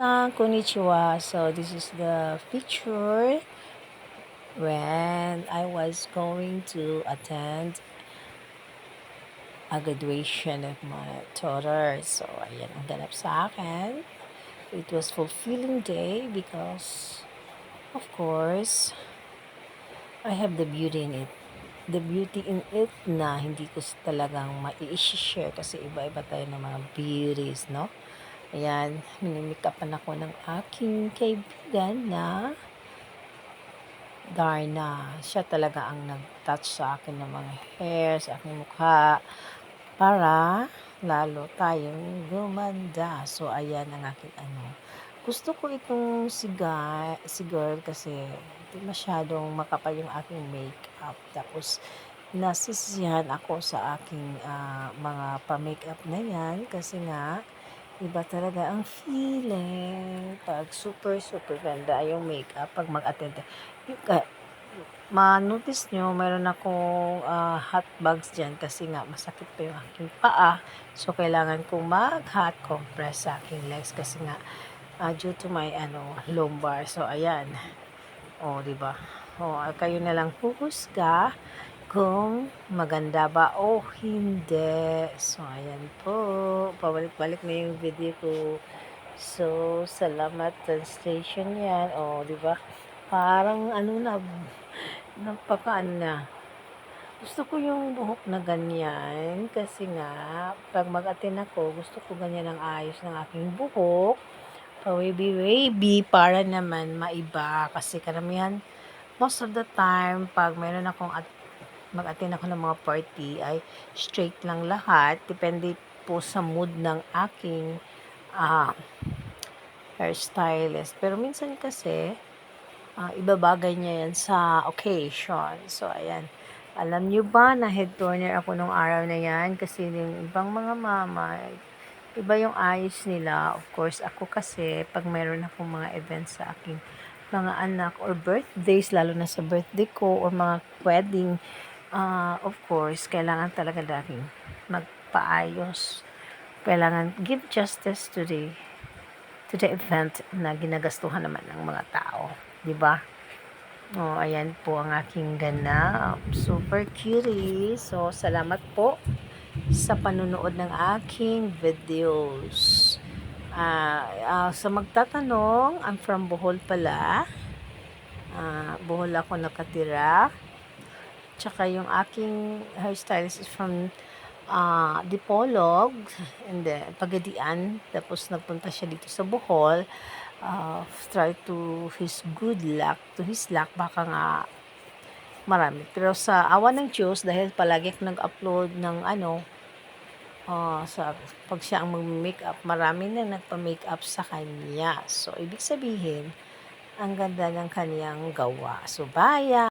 San konnichiwa. So this is the picture when I was going to attend a graduation of my daughter. So ayan ang ganap sa akin. It was fulfilling day because of course I have the beauty in it. The beauty in it na hindi ko talagang mai-share kasi iba-iba tayo ng mga beauties, no? Ayan, minimikapan ako ng aking kaibigan na Darna. Siya talaga ang nag-touch sa akin ng mga hair, sa aking mukha, para lalo tayong gumanda. So, ayan ang aking ano. Gusto ko itong si, guy, si girl kasi masyadong makapal yung aking makeup. Tapos, nasisiyahan ako sa aking ah, mga pa-makeup na yan kasi nga, iba talaga ang feeling pag super super ganda yung makeup pag mag-attend. Yung, ka- ma-notice nyo, mayroon akong ah, hot bags dyan kasi nga masakit pa yung aking paa. So, kailangan kong mag-hot compress sa aking legs kasi nga ah, due to my ano, lumbar. So, ayan. O, di ba? O, kayo na lang huhusga kung maganda ba o hindi. So, ayan po. Pabalik-balik na yung video ko. So, salamat translation yan. O, di ba? Parang ano na, napaka ano na. Gusto ko yung buhok na ganyan kasi nga, pag mag-attend ako, gusto ko ganyan ang ayos ng aking buhok. Pa-wavy-wavy para naman maiba kasi karamihan most of the time, pag meron akong at mag-attend ako ng mga party, ay straight lang lahat. Depende po sa mood ng aking ah, hairstylist. Pero minsan kasi, ah, ibabagay niya yan sa occasion. So, ayan. Alam niyo ba na head turner ako nung araw na yan? Kasi yung ibang mga mama, iba yung ayos nila. Of course, ako kasi, pag meron akong mga events sa aking mga anak or birthdays, lalo na sa birthday ko or mga wedding, ah, of course, kailangan talaga natin magpaayos. Kailangan give justice to the to the event na ginagastuhan naman ng mga tao. Di ba? Oh, ayan po ang aking ganap. Super cutie. So, salamat po sa panunood ng aking videos. Ah, ah, sa magtatanong, I'm from Bohol pala. Ah, Bohol ako nakatira. Tsaka yung aking hairstylist is from ah, Dipolog and then Pagadian. Tapos nagpunta siya dito sa Bohol. Ah, try to his good luck, to his luck, baka nga marami. Pero sa awa ng Diyos, dahil palagi ako nag-upload ng ano, ah, sa pag siya ang mag-makeup, marami na nagpa-makeup sa kanya. So, ibig sabihin, ang ganda ng kanyang gawa. So, bye!